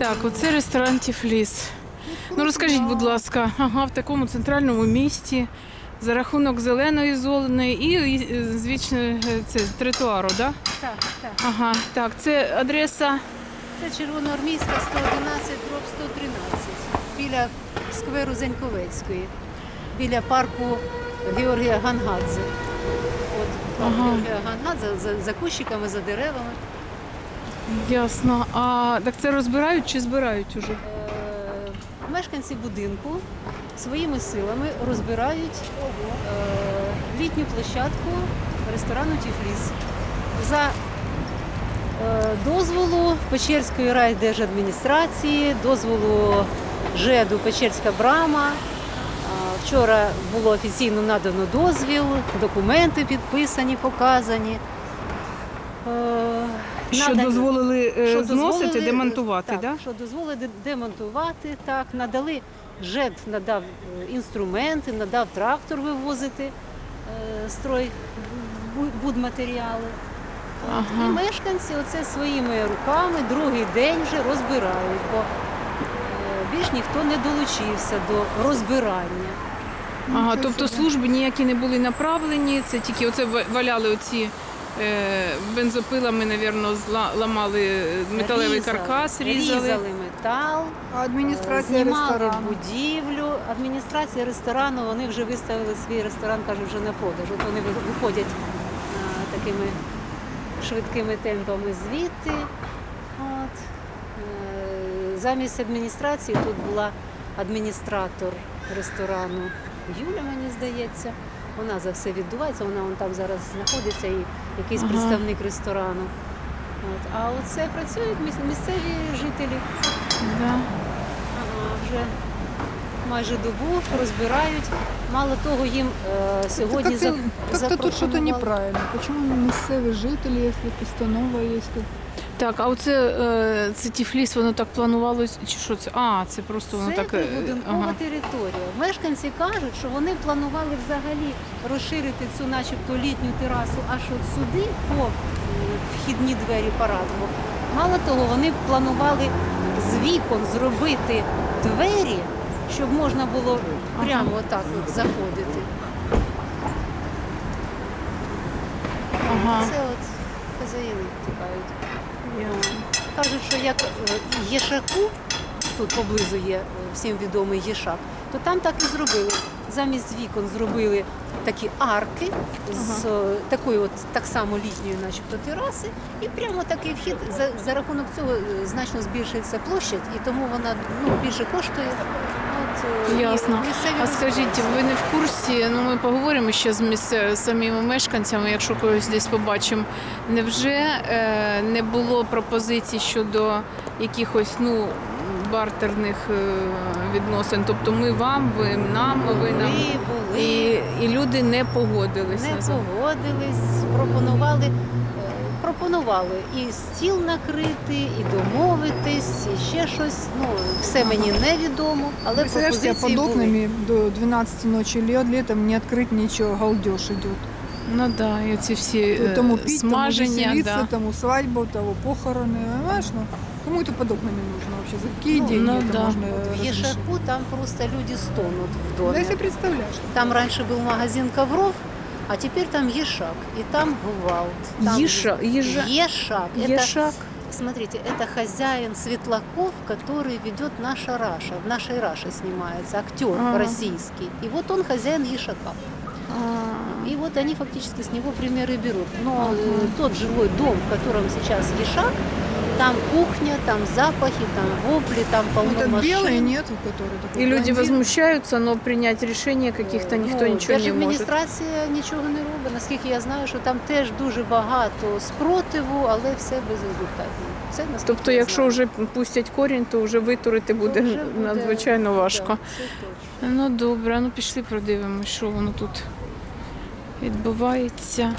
Так, оце ресторан Тіфліс. Ну розкажіть, будь ласка, ага, в такому центральному місті за рахунок зеленої зони і, і звічно це тротуару, да? Так, так. Ага, так, це адреса. Це Червоноармійська 111, дроб 113, біля скверу Зеньковецької, біля парку Георгія Гангадзе. От парк Ага. Георгія Гангадзе за, за кущиками, за деревами. Ясно. А так це розбирають чи збирають уже? Е, мешканці будинку своїми силами розбирають е, літню площадку ресторану Тіфліс. За е, дозволу Печерської райдержадміністрації, дозволу ЖЕДу Печерська брама. Е, Вчора було офіційно надано дозвіл, документи підписані, показані. Е, Що надані- дозволили е, що зносити, дозволили, демонтувати, так, да? що дозволили демонтувати, так, надали, ЖЕД надав е, інструменти, надав трактор вивозити е, строй будматеріали. Ага. І мешканці оце своїми руками другий день вже розбирають, бо е, більш ніхто не долучився до розбирання. Ага, тобто служби ніякі не були направлені, це тільки оце ва- валяли оці е, бензопилами, напевно, зла- ламали е, металевий Різали, каркас, різали. різали метал, адміністрація знімали ресторану. будівлю. Адміністрація ресторану вони вже виставили свій ресторан, кажуть, вже на продаж. От вони виходять а, такими швидкими темпами звідти. От. Е, Замість адміністрації тут була адміністратор ресторану Юля, мені здається. Вона за все віддувається, вона вон там зараз знаходиться і якийсь Ага. представник ресторану. От. А оце працюють місцеві жителі. Да. Ага, вже майже добу розбирають. Мало того, їм е, сьогодні Как-то, за- как-то тут что-то неправильно. Не місцеві жителі, если постанова есть? как- Так, а оце е, це тіфліс, воно так планувалось, чи що це? А, це просто воно Це так. е, будинкова Ага. територія. Мешканці кажуть, що вони планували взагалі розширити цю, начебто, літню терасу аж от сюди, по е, вхідні двері парадного. Мало того, вони планували з вікон зробити двері, щоб можна було прямо отак от заходити. Ага. Це от хазяїни тікають. Кажуть, що як е, Єшаку, тут поблизу є е, всім відомий Єшак, то там так і зробили. Замість вікон зробили такі арки з е, такої от так само літньої, начебто, тераси, і прямо такий вхід. За, за рахунок цього е, значно збільшується площадь, і тому вона ну, більше коштує. От, і Ясно. А скажіть, ви не в курсі? Ну ми поговоримо ще з місце- самими мешканцями, якщо когось десь побачимо. Невже е, не було пропозицій щодо якихось ну бартерних е, відносин? Тобто ми вам, ви нам, ви нам. були, були. І, і люди не погодились не погодились, пропонували, е, пропонували і стіл накрити, і домовитись, і ще щось. Ну, все мені невідомо, але пропозиції були. окнами до 12 ночи лет, летом не открыть ничего, галдеж идет. Ну да, і ці всі е, Тому пить, тому смаження, веселиться, да. тому свадьбу, того похороны. Понимаешь, ну, кому это под окнами нужно вообще? За какие Ну, деньги ну это да. можно В разрешить? Єшаку там просто люди стонут в Да, доме. если представляешь. Там раньше был магазин ковров, а теперь там Ешак, и там гвалт. Там Їжа, їжа, Ешак. Это, Ешак. смотрите, это хозяин Светлаков, который ведет наша Раша. В нашей Раше снимается актер Ага. российский. И вот он хозяин Ешака. А, И вот они фактически с него примеры берут. Но э, тот жилой дом, в котором сейчас Ешак, там кухня, там запахи, там вопли, там полно Вот этот машин. белый нет, который такой И люди блондин. возмущаются, но принять решение каких-то ніхто ну, нічого не може. Держадміністрація нічого не робить. Наскільки я знаю, що там теж дуже багато спротиву, але все безрезультатно. Це наскільки Тобто, я якщо знаю. вже пустять корінь, то вже витурити То буде вже буде- надзвичайно важко. Да, це точно. Ну добре, ну пішли подивимось, що воно тут відбувається.